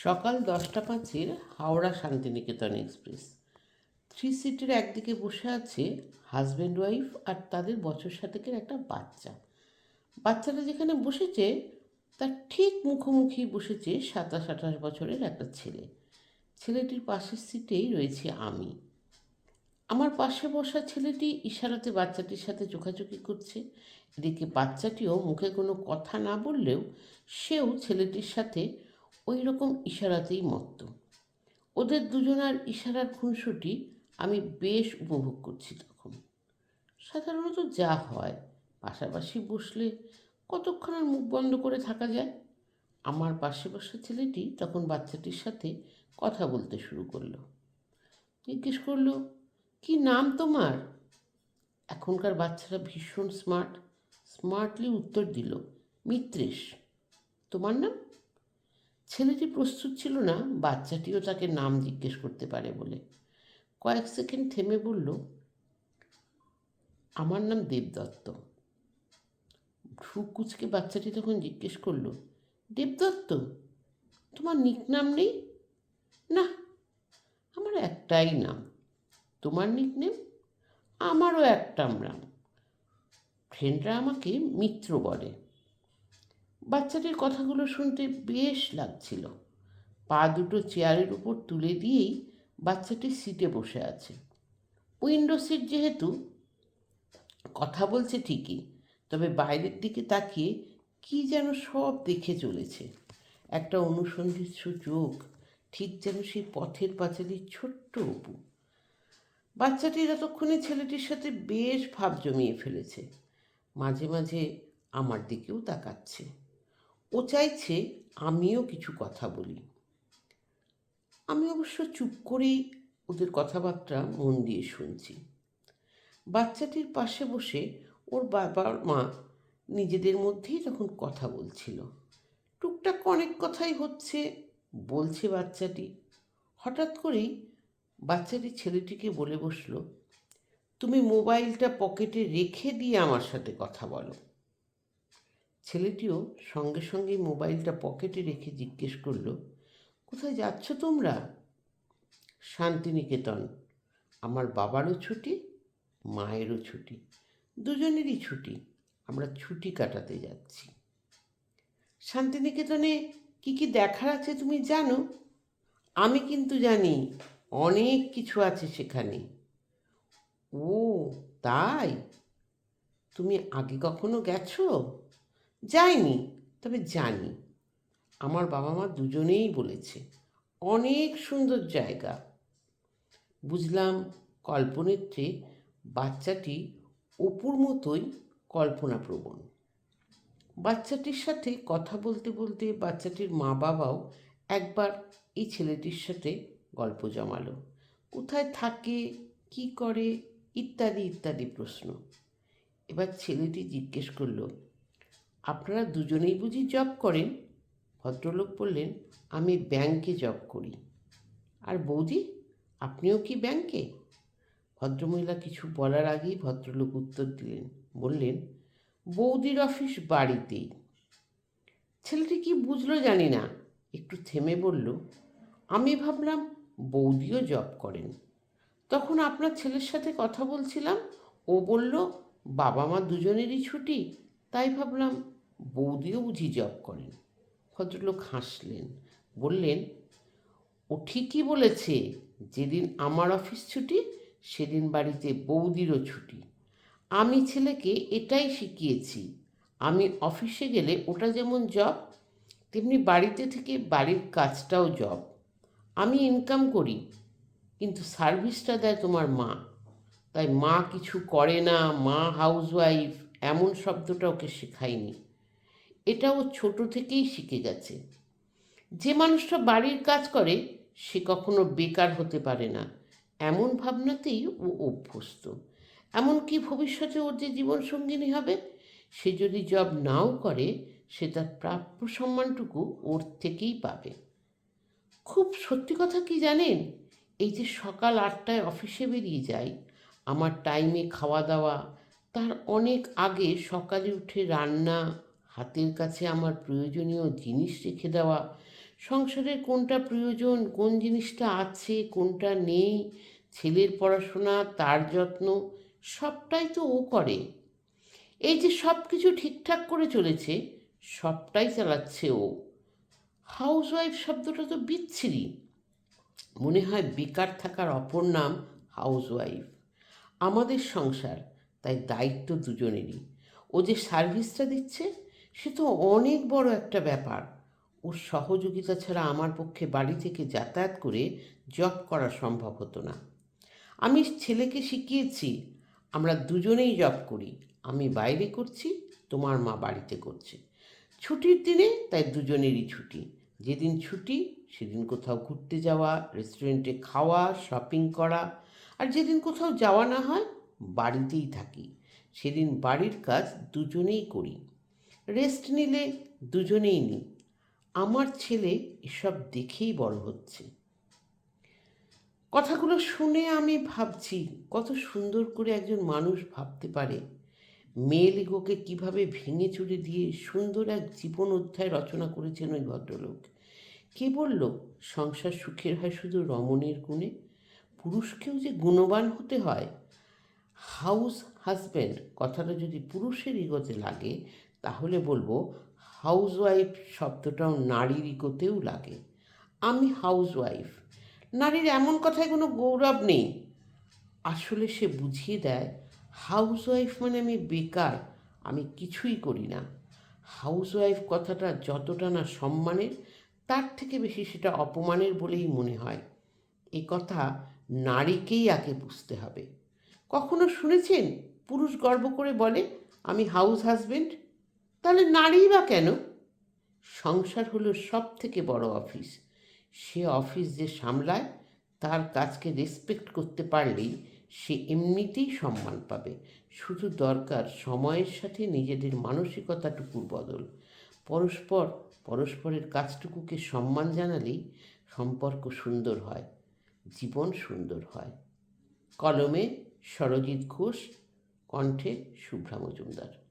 সকাল দশটা পাঁচের হাওড়া শান্তিনিকেতন এক্সপ্রেস। থ্রি সিটের একদিকে বসে আছে হাজব্যান্ড ওয়াইফ আর তাদের বছর সাতেকের একটা বাচ্চা। বাচ্চাটা যেখানে বসেছে, তার ঠিক মুখোমুখি বসেছে সাতাশ আঠাশ বছরের একটা ছেলে। ছেলেটির পাশের সিটেই রয়েছে আমি। আমার পাশে বসা ছেলেটি ইশারাতে বাচ্চাটির সাথে চোখাচোখি করছে। এদিকে বাচ্চাটিও মুখে কোনো কথা না বললেও সেও ছেলেটির সাথে ওই রকম ইশারাতেই মত্ত। ওদের দুজনার ইশারার খুনসুটি আমি বেশ উপভোগ করছি তখন। সাধারণত যা হয়, পাশাপাশি বসলে কতক্ষণ আর মুখ বন্ধ করে থাকা যায়? আমার পাশে বসা ছেলেটি তখন বাচ্চাটির সাথে কথা বলতে শুরু করল। জিজ্ঞেস করল, কি নাম তোমার? এখনকার বাচ্চারা ভীষণ স্মার্ট। স্মার্টলি উত্তর দিল, মিত্রেশ। তোমার নাম? ছেলেটি প্রস্তুত ছিল না, বাচ্চাটিও তাকে নাম জিজ্ঞেস করতে পারে বলে। কয়েক সেকেন্ড থেমে বলল, আমার নাম দেবদত্ত। ভ্রু কুচকে বাচ্চাটি তখন জিজ্ঞেস করল, দেবদত্ত, তোমার নিক নাম নেই? না, আমার একটাই নাম। তোমার নিক নেম আমারও একটা নাম। ফ্রেন্ডরা আমাকে মিত্র বলে। বাচ্চাটির কথাগুলো শুনতে বেশ লাগছিল। পা দুটো চেয়ারের উপর তুলে দিয়েই বাচ্চাটি সিটে বসে আছে। উইন্ডো সিট যেহেতু, কথা বলছে ঠিকই, তবে বাইরের দিকে তাকিয়ে কি যেন সব দেখে চলেছে। একটা অনুসন্ধিৎসু চোখ, ঠিক যেন সেই পথের পাঁচালির ছোট্ট অপু। বাচ্চাটি এতক্ষণে ছেলেটির সাথে বেশ ভাব জমিয়ে ফেলেছে। মাঝে মাঝে আমার দিকেও তাকাচ্ছে। ও চাইছে আমিও কিছু কথা বলি। আমি অবশ্য চুপ করেই ওদের কথাবার্তা মন দিয়ে শুনছি। বাচ্চাটির পাশে বসে ওর বাবার মা নিজেদের মধ্যেই তখন কথা বলছিল। টুকটাক অনেক কথাই হচ্ছে, বলছে বাচ্চাটি। হঠাৎ করেই বাচ্চাটি ছেলেটিকে বলে বসল, তুমি মোবাইলটা পকেটে রেখে দিয়ে আমার সাথে কথা বলো। ছেলেটিও সঙ্গে সঙ্গে মোবাইলটা পকেটে রেখে জিজ্ঞেস করল, কোথায় যাচ্ছ তোমরা? শান্তিনিকেতন। আমার বাবারও ছুটি, মায়েরও ছুটি। দুজনেরই ছুটি। আমরা ছুটি কাটাতে যাচ্ছি। শান্তিনিকেতনে কি কি দেখার আছে তুমি জানো? আমি কিন্তু জানি, অনেক কিছু আছে সেখানে। ও, তাই? তুমি আগে কখনো গেছো? যাইনি তবে জানি। আমার বাবা মা দুজনেই বলেছে, অনেক সুন্দর জায়গা। বুঝলাম কল্পনেত্রে বাচ্চাটি অপুর মতোই কল্পনাপ্রবণ। বাচ্চাটির সাথে কথা বলতে বলতে বাচ্চাটির মা বাবাও একবার এই ছেলেটির সাথে গল্প জমালো। কোথায় থাকে, কি করে, ইত্যাদি ইত্যাদি প্রশ্ন। এবার ছেলেটি জিজ্ঞেস করল আপনারা দুজনেই বুঝি জব করেন? ভদ্রলোক বললেন, আমি ব্যাংকে জব করি। আর বৌদি, আপনিও কি ব্যাংকে? ভদ্রমহিলা কিছু বলার আগেই ভদ্রলোক উত্তর দিলেন, বললেন, বৌদির অফিস বাড়িতেই। ছেলেটি কি বুঝলো জানি না, একটু থেমে বলল, আমি ভাবলাম বৌদিও জব করেন। তখন আপনার ছেলের সাথে কথা বলছিলাম, ও বলল বাবা মা দুজনেরই ছুটি। তাই ভাবলাম, বৌদিও বুঝি জব করেন। ভদ্রলোক হাসলেন, বললেন, ও ঠিকই বলেছে, যেদিন আমার অফিস ছুটি, সেদিন বাড়িতে বৌদিরও ছুটি। আমি ছেলেকে এটাই শিখিয়েছি, আমি অফিসে গেলে ওটা যেমন জব তেমনি বাড়িতে থেকে বাড়ির কাজটাও জব আমি ইনকাম করি, কিন্তু সার্ভিসটা দেয় তোমার মা। তাই মা কিছু করে না, মা হাউসওয়াইফ এমন শব্দটা ওকে শেখায়নি। এটা ও ছোট থেকেই শিখে গেছে। যে মানুষটা বাড়ির কাজ করে, সে কখনো বেকার হতে পারে না। এমন ভাবনাতেই ও অভ্যস্ত। এমনকি ভবিষ্যতে ওর যে জীবনসঙ্গিনী হবে, সে যদি জব নাও করে, সে তার প্রাপ্য সম্মানটুকু ওর থেকেই পাবে। খুব সত্যি কথা কি জানেন? এই যে সকাল আটটায় অফিসে বেরিয়ে যাই, আমার টাইমে খাওয়া দাওয়া তার অনেক আগে সকালে উঠে রান্না, হাতের কাছে আমার প্রয়োজনীয় জিনিস রেখে দেওয়া সংসারের কোনটা প্রয়োজন, কোন জিনিসটা আছে, কোনটা নেই, ছেলের পড়াশোনা, তার যত্ন, সবটাই তো ও করে। এই যে সব কিছু ঠিকঠাক করে চলেছে, সবটাই চালাচ্ছে ও। হাউস ওয়াইফ শব্দটা তো বিচ্ছিরি। মনে হয় বেকার থাকার অপর নাম হাউস ওয়াইফ আমাদের সংসার তাই দায়িত্ব দুজনেরই। ও যে সার্ভিসটা দিচ্ছে, সে তো অনেক বড় একটা ব্যাপার। ওর সহযোগিতা ছাড়া আমার পক্ষে বাড়ি থেকে যাতায়াত করে জব করা সম্ভব হতো না। আমি ছেলেকে শিখিয়েছি, আমরা দুজনেই জব করি, আমি বাইরে করছি, তোমার মা বাড়িতে করছে। ছুটির দিনে তাই দুজনেরই ছুটি। যেদিন ছুটি, সেদিন কোথাও ঘুরতে যাওয়া রেস্টুরেন্টে খাওয়া শপিং করা, আর যেদিন কোথাও যাওয়া না হয় বাড়িতেই থাকি। সেদিন বাড়ির কাজ দুজনেই করি। রেস্ট নিলে দুজনেই নিই। আমার ছেলে এসব দেখেই বড় হচ্ছে। কথাগুলো শুনে আমি ভাবছি, কত সুন্দর করে একজন মানুষ ভাবতে পারে। মেল ইগোকে কীভাবে ভেঙে চুরে দিয়ে সুন্দর এক জীবন অধ্যায় রচনা করেছেন ওই ভদ্রলোক। কে বলল, সংসার সুখের হয় শুধু রমণের গুণে? পুরুষকেও যে গুণবান হতে হয়। হাউস হাজব্যান্ড কথাটা যদি পুরুষের ইগোতে লাগে, তাহলে বলব হাউস ওয়াইফ শব্দটাও নারীর ইগোতেও লাগে। আমি হাউস ওয়াইফ নারীর এমন কথায় কোনো গৌরব নেই। আসলে সে বুঝিয়ে দেয় হাউস ওয়াইফ মানে আমি বেকার, আমি কিছুই করি না। হাউস ওয়াইফ কথাটা যতটা না সম্মানের, তার থেকে বেশি সেটা অপমানের বলেই মনে হয়। এ কথা নারীকেই আগে বুঝতে হবে। কখনো শুনেছেন? পুরুষ গর্ব করে বলে, আমি হাউস হাজবেন্ড তাহলে নারী বা কেন? সংসার হলো সব থেকে বড় অফিস সে অফিস যে সামলায়, তার কাজকে রেসপেক্ট করতে পারলেই সে এমনিতেই সম্মান পাবে। শুধু দরকার সময়ের সাথে নিজেদের মানসিকতাটুকুর বদল। পরস্পর, পরস্পরের কাজটুকুকে সম্মান জানালেই সম্পর্ক সুন্দর হয়, জীবন সুন্দর হয়। কলমে সরজিৎ ঘোষ কণ্ঠে শুভ্রা মজুমদার।